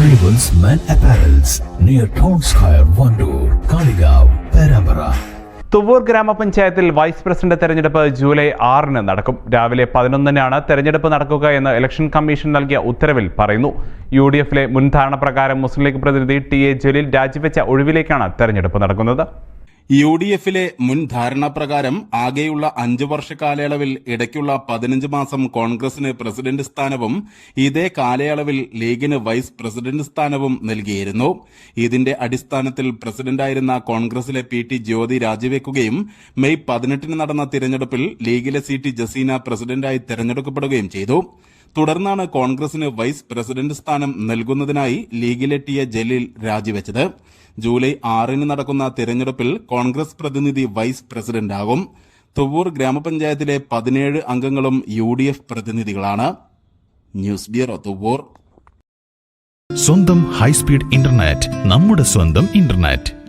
Arrivals men apparels near town square Wandoor Kalikavu Perambara. Thuvvur ഗ്രാമപഞ്ചായത്തിൽ vice president തെരഞ്ഞെടുപ്പ് July ആറിന് നടക്കും. രാവിലെ പതിനൊന്നിനാണ് തെരഞ്ഞെടുപ്പ് നടക്കുക എന്ന് ഇലക്ഷൻ കമ്മീഷൻ നൽകിയ ഉത്തരവിൽ പറയുന്നു. യു ഡി എഫിലെ മുൻധാരണ പ്രകാരം മുസ്ലിം ലീഗ് പ്രതിനിധി ടി എ ജലീൽ രാജിവെച്ച ഒഴിവിലേക്കാണ് തെരഞ്ഞെടുപ്പ് നടക്കുന്നത്. യു ഡി എഫിലെ മുൻ ധാരണാപ്രകാരം ആകെയുള്ള അഞ്ചു വർഷ കാലയളവിൽ ഇടയ്ക്കുള്ള പതിനഞ്ച് മാസം കോൺഗ്രസിന് പ്രസിഡന്റ് സ്ഥാനവും ഇതേ കാലയളവിൽ ലീഗിന് വൈസ് പ്രസിഡന്റ് സ്ഥാനവും നൽകിയിരുന്നു. ഇതിന്റെ അടിസ്ഥാനത്തിൽ പ്രസിഡന്റായിരുന്ന കോൺഗ്രസിലെ പി ടി ജ്യോതി രാജിവെക്കുകയും മെയ് പതിനെട്ടിന് നടന്ന തിരഞ്ഞെടുപ്പിൽ ലീഗിലെ സി ജസീന പ്രസിഡന്റായി തെരഞ്ഞെടുക്കപ്പെടുകയും ചെയ്തു. തുടർന്നാണ് കോൺഗ്രസിന് വൈസ് പ്രസിഡന്റ് സ്ഥാനം നൽകുന്നതിനായി ലീഗിലെത്തിയ ജലീൽ രാജിവെച്ചത്. ജൂലൈ ആറിന് നടക്കുന്ന തിരഞ്ഞെടുപ്പിൽ കോൺഗ്രസ് പ്രതിനിധി വൈസ് പ്രസിഡന്റാകും. തുവൂർ ഗ്രാമപഞ്ചായത്തിലെ പതിനേഴ് അംഗങ്ങളും U D F പ്രതിനിധികളാണ്. News bureau Thuvvur. സ്വന്തം ഹൈസ്പീഡ് ഇന്റർനെറ്റ് നമ്മുടെ സ്വന്തം ഇന്റർനെറ്റ്.